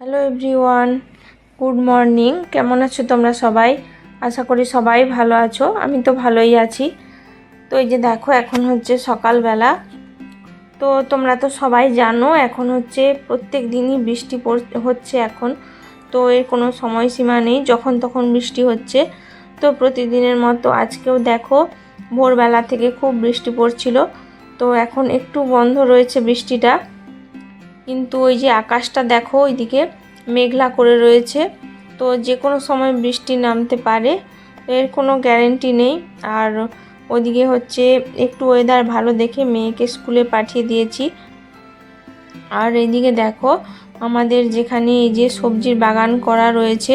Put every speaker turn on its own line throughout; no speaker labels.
Hello everyone good morning কেমন আছো তোমরা সবাই? আশা করি সবাই ভালো আছো। আমি তো ভালোই আছি। তো এই যে দেখো, এখন হচ্ছে সকালবেলা। তো তোমরা তো সবাই জানো, এখন হচ্ছে প্রত্যেক দিনই বৃষ্টি হচ্ছে এখন। তো এর কোনো সময়সীমা নেই, যখন তখন বৃষ্টি হচ্ছে। তো প্রতিদিনের মতো আজকেও দেখো, ভোরবেলা থেকে খুব বৃষ্টি পড়ছিল। তো এখন একটু বন্ধ রয়েছে বৃষ্টিটা। কিন্তু ওই যে আকাশটা দেখো, ওইদিকে মেঘলা করে রয়েছে। তো যে কোনো সময় বৃষ্টি নামতে পারে, এর কোনো গ্যারেন্টি নেই। আর ওদিকে হচ্ছে একটু ওয়েদার ভালো দেখে মেয়েকে স্কুলে পাঠিয়ে দিয়েছি। আর এইদিকে দেখো, আমাদের যেখানে এই যে সবজির বাগান করা রয়েছে,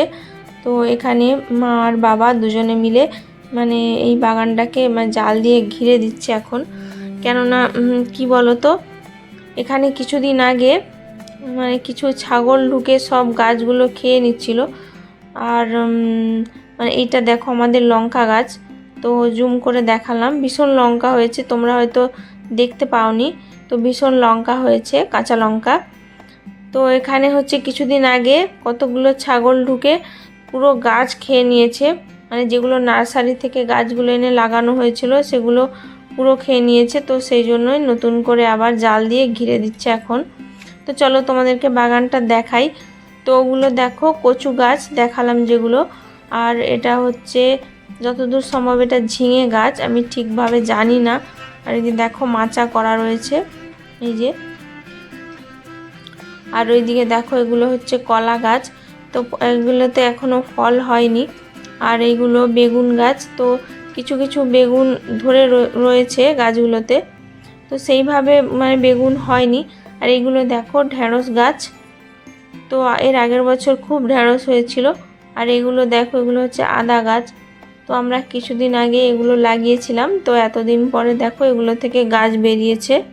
তো এখানে মা আর বাবা দুজনে মিলে মানে এই বাগানটাকে মানে জাল দিয়ে ঘিরে দিচ্ছে এখন। কেননা কি বলো তো এখানে কিছুদিন আগে মানে কিছু ছাগল ঢুকে সব গাছগুলো খেয়ে নিচ্ছিল। আর মানে এইটা দেখো আমাদের লঙ্কা গাছ। তো জুম করে দেখালাম। ভীষণ লঙ্কা হয়েছে, তোমরা হয়তো দেখতে পাওনি। তো ভীষণ লঙ্কা হয়েছে, কাঁচা লঙ্কা। তো এখানে হচ্ছে কিছুদিন আগে কতগুলো ছাগল ঢুকে পুরো গাছ খেয়ে নিয়েছে। মানে যেগুলো নার্সারি থেকে গাছগুলো এনে লাগানো হয়েছিল, সেগুলো পুরো খেয়ে নিয়েছে, তো সেই জন্যই নতুন করে আবার জাল দিয়ে ঘিরে দিচ্ছে এখন। তো চলো তোমাদেরকে বাগানটা দেখাই। তো ওগুলো দেখো, কচু গাছ দেখালাম যেগুলো। আর এটা হচ্ছে যতদূর সম্ভব এটা ঝিঙে গাছ, আমি ঠিকভাবে জানি না। আর এই যে দেখো মাচা করা রয়েছে, এই যে। আর ওইদিকে দেখো এগুলো হচ্ছে কলা গাছ, তো এগুলোতে এখনও ফল হয়নি। আর এইগুলো বেগুন গাছ, তো কিছু কিছু বেগুন ধরে রয়েছে গাছগুলোতে। তো সেইভাবে মানে বেগুন হয়নি। আর এইগুলো দেখো, ঢ্যাঁড়স গাছ। তো এর আগের বছর খুব ঢ্যাঁড়স হয়েছিল। আর এগুলো দেখো, এগুলো হচ্ছে আদা গাছ। তো আমরা কিছুদিন আগে এগুলো লাগিয়েছিলাম। তো এতদিন পরে দেখো, এগুলো থেকে গাছ বেরিয়েছে।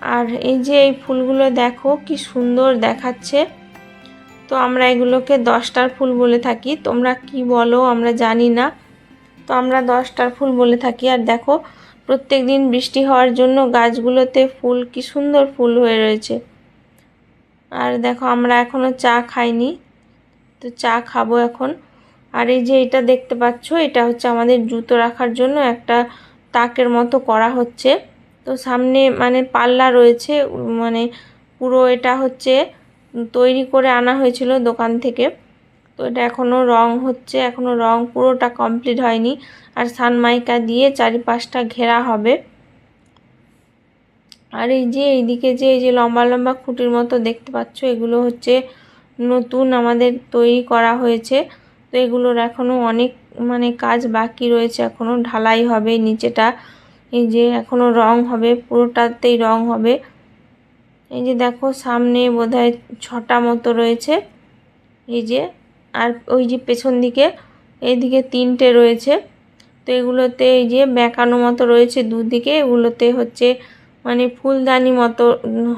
আর এই যে এই ফুলগুলো দেখো, কি সুন্দর দেখাচ্ছে। তো আমরা এগুলোকে দশটার ফুল বলে থাকি। তোমরা কি বলো, আমরা জানি না। তো আমরা দশটার ফুল বলে থাকি। আর দেখো প্রত্যেক দিন বৃষ্টি হওয়ার জন্য গাছগুলোতে ফুল, কি সুন্দর ফুল হয়ে রয়েছে। আর দেখো, আমরা এখনও চা খাইনি। তো চা খাব এখন। আর এই যে এটা দেখতে পাচ্ছ, এটা হচ্ছে আমাদের জুতো রাখার জন্য একটা তাকের মতো করা হচ্ছে। তো সামনে মানে পাল্লা রয়েছে মানে পুরো এটা হচ্ছে তৈরি করে আনা হয়েছিল দোকান থেকে। তো এটা এখনও রং হচ্ছে এখনও রং পুরোটা কমপ্লিট হয়নি। আর সানমাইকা দিয়ে চারিপাশটা ঘেরা হবে। আর এই যে এইদিকে যে, এই যে লম্বা লম্বা খুঁটির মতো দেখতে পাচ্ছ, এগুলো হচ্ছে নতুন আমাদের তৈরি করা হয়েছে। তো এগুলোর এখনও অনেক মানে কাজ বাকি রয়েছে এখনও ঢালাই হবে নিচেটা। এই যে এখনও রং হবে, পুরোটাতেই রং হবে। এই যে দেখো, সামনে বোধহয় ছটা মতো রয়েছে। এই যে আর ওই যে পেছন দিকে, এইদিকে তিনটে রয়েছে। তো এগুলোতে এই যে বেঁকানো মতো রয়েছে দুদিকে, এগুলোতে হচ্ছে মানে ফুলদানি মতো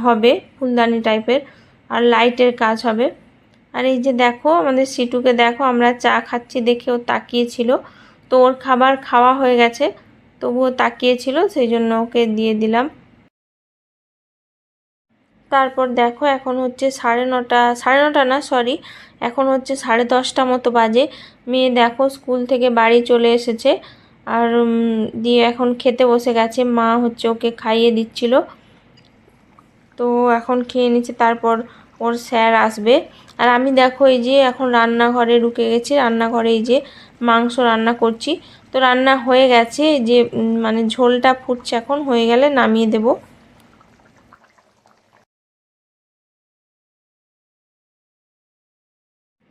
হবে, ফুলদানি টাইপের, আর লাইটের কাজ হবে। আর এই যে দেখো, আমাদের সিটুকে দেখো, আমরা চা খাচ্ছি দেখে ও তাকিয়েছিল। তো ওর খাবার খাওয়া হয়ে গেছে, তবুও তাকিয়েছিল, সেই জন্য ওকে দিয়ে দিলাম। তারপর দেখো এখন হচ্ছে সাড়ে নটা সাড়ে নটা না সরি এখন হচ্ছে সাড়ে দশটা মতো বাজে। মেয়ে দেখো স্কুল থেকে বাড়ি চলে এসেছে আর দিয়ে এখন খেতে বসে গেছে। মা হচ্ছে ওকে খাইয়ে দিচ্ছিল। তো এখন খেয়ে নিচ্ছে, তারপর ওর স্যার আসবে। আর আমি দেখো এই যে এখন রান্নাঘরে ঢুকে গেছি, রান্নাঘরে এই যে মাংস রান্না করছি। তো রান্না হয়ে গেছে, যে মানে ঝোলটা ফুটছে এখন, হয়ে গেলে নামিয়ে দেবো।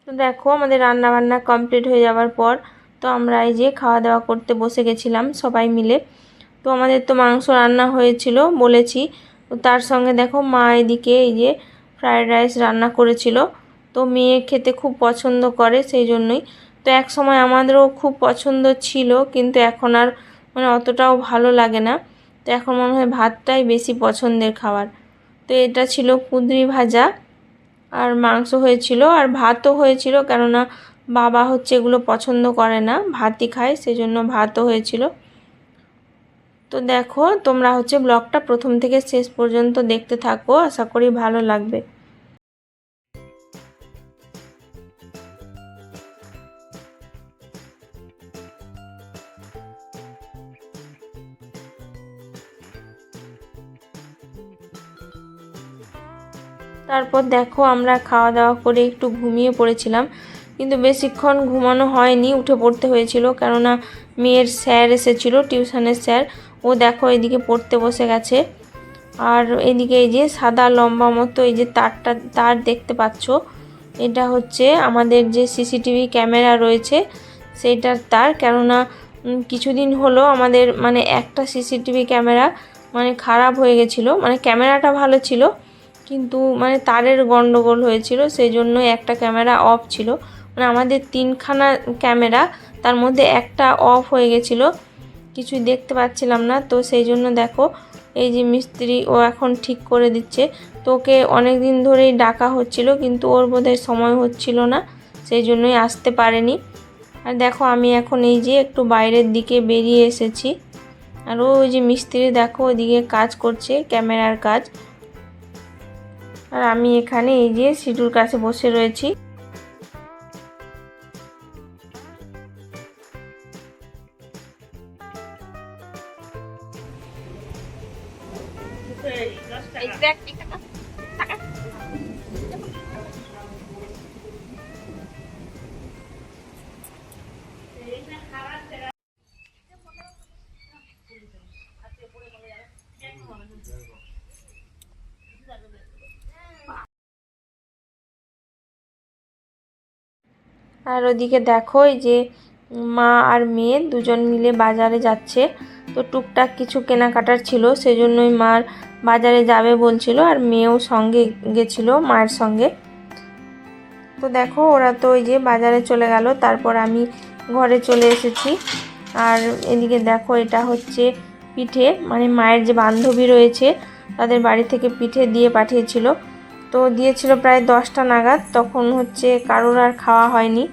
তো দেখো, আমাদের রান্না বান্না কমপ্লিট হয়ে যাওয়ার পর তো আমরা এই যে খাওয়া দাওয়া করতে বসে গেছিলাম সবাই মিলে। তো আমাদের তো মাংস রান্না হয়েছিল বলেছি। তো তার সঙ্গে দেখো, মা এদিকে এই যে ফ্রায়েড রাইস রান্না করেছিল। তো মেয়ে খেতে খুব পছন্দ করে সেই জন্যই। তো এক সময় আমাদেরও খুব পছন্দ ছিল, কিন্তু এখন আর মানে অতটাও ভালো লাগে না। তো এখন মনে হয় ভাতটাই বেশি পছন্দের খাবার। তো এটা ছিল কুঁদরি ভাজা। আর মাংস হয়েছিল আর ভাতও হয়েছিল, কেননা বাবা হচ্ছে এগুলো পছন্দ করে না, ভাতই খায়, সেজন্য ভাতও হয়েছিল। তো দেখো, তোমরা হচ্ছে ব্লগটা প্রথম থেকে শেষ পর্যন্ত দেখতে থাকো, আশা করি ভালো লাগবে। তারপর দেখো আমরা খাওয়া দাওয়া করে একটু ঘুমিয়ে পড়েছিলাম। কিন্তু বেশিক্ষণ ঘুমানো হয়নি, উঠে পড়তে হয়েছিল। কেননা মেয়ের স্যার এসেছিল, টিউশনের স্যার। ও দেখো এদিকে পড়তে বসে গেছে। আর এদিকে এই যে সাদা লম্বা মতো এই যে তারটা, তার দেখতে পাচ্ছ। এটা হচ্ছে আমাদের যে সিসিটিভি ক্যামেরা রয়েছে, সেইটার তার। কেননা কিছুদিন হলো আমাদের মানে একটা সিসিটিভি ক্যামেরা মানে খারাপ হয়ে গেছিল। মানে ক্যামেরাটা ভালো ছিল কিন্তু মানে তারের গন্ডগোল হয়েছিল সেই জন্য একটা ক্যামেরা অফ ছিল। মানে আমাদের তিনখানা ক্যামেরা, তার মধ্যে একটা অফ হয়ে গেছিল। কিছুই দেখতে পাচ্ছিলাম না, তো সেই জন্য দেখো, এই যে মিস্ত্রি ও এখন ঠিক করে দিচ্ছে। তো ওকে অনেক দিন ধরেই ডাকা হচ্ছিল, কিন্তু ওর বোধহয় সময় হচ্ছিল না সেই জন্যই আসতে পারেনি। আর দেখো, আমি এখন এই যে একটু বাইরের দিকে বেরিয়ে এসেছি। আর ওই যে মিস্ত্রি দেখো ওইদিকে কাজ করছে, ক্যামেরার কাজ। আর আমি এখানে এই যে সিটুর কাছে বসে রয়েছি আর ওদিকে দেখো, এই যে মা আর মেয়ে দুজন মিলে বাজারে যাচ্ছে। তো টুকটাক কিছু কেনাকাটার ছিল, সেজন্যই মার বাজারে যাবে বলছিল আর মেয়েও সঙ্গে গেছিল মায়ের সঙ্গে। তো দেখো, ওরা তো ওই যে বাজারে চলে গেল, তারপর আমি ঘরে চলে এসেছি। আর এদিকে দেখো, এটা হচ্ছে পিঠে মানে মায়ের যে বান্ধবী রয়েছে, তাদের বাড়ি থেকে পিঠে দিয়ে পাঠিয়েছিল। তো দিয়েছিল প্রায় দশটা নাগাদ, তখন হচ্ছে কারোর আর খাওয়া হয়নি।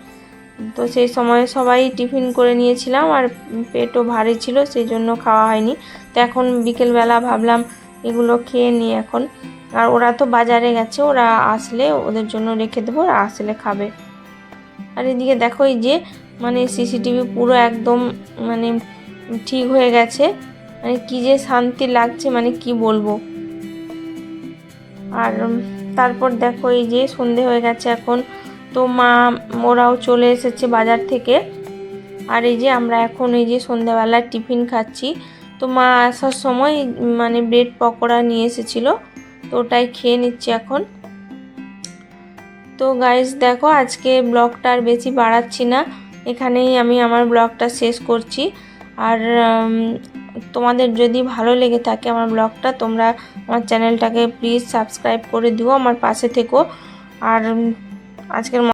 তো সেই সময় সবাই টিফিন করে নিয়েছিলাম আর পেটও ভারী ছিল, সেই জন্য খাওয়া হয়নি। তো এখন বিকেলবেলা ভাবলাম এগুলো খেয়ে নিই এখন। আর ওরা তো বাজারে গেছে, ওরা আসলে ওদের জন্য রেখে দেবো, ওরা আসলে খাবে। আর এদিকে দেখো এই যে মানে সিসিটিভি পুরো একদম মানে ঠিক হয়ে গেছে। মানে কি যে শান্তি লাগছে মানে কি বলব। আর তারপর দেখো এই যে সন্ধে হয়ে গেছে এখন। তো মা, ওরাও চলে এসেছে বাজার থেকে। আর এই যে আমরা এখন এই যে সন্ধ্যাবেলা টিফিন খাচ্ছি। তো মা আসার সময় মানে ব্রেড পকোড়া নিয়ে এসেছিল। তো ওটাই খেয়ে নিচ্ছি এখন। তো গাইস দেখো আজকে ব্লগটা আর বেশি বাড়াচ্ছি না। এখানেই আমি আমার ব্লগটা শেষ করছি। আর তোমাদের যদি ভালো লেগে থাকে আমার ব্লগটা, তোমরা আমার চ্যানেলটাকে প্লিজ সাবস্ক্রাইব করে দিও, আমার পাশে থেকো। আর আজকের